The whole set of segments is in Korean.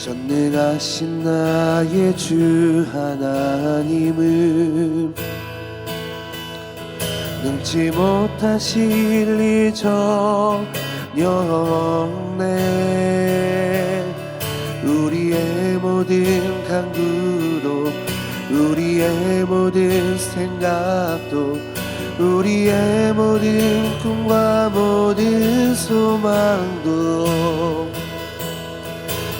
전능하신 나의 주 하나님은 능치 못하실 일 전혀 없네 우리의 모든 강구도 우리의 모든 생각도 우리의 모든 꿈과 모든 소망도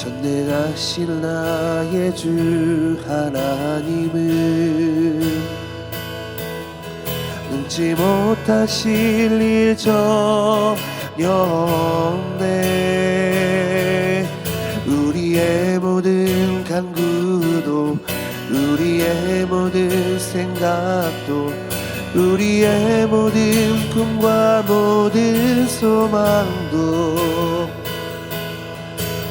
전능하신 나의 주 하나님은 능치 못하실 일 전혀 없네. 우리의 모든 간구도 우리의 모든 생각도 우리의 모든 꿈과 모든 소망도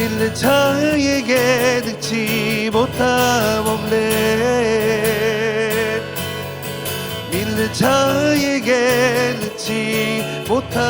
믿는 자에게 능치 못함 없네. 믿는 자에게 능치 못함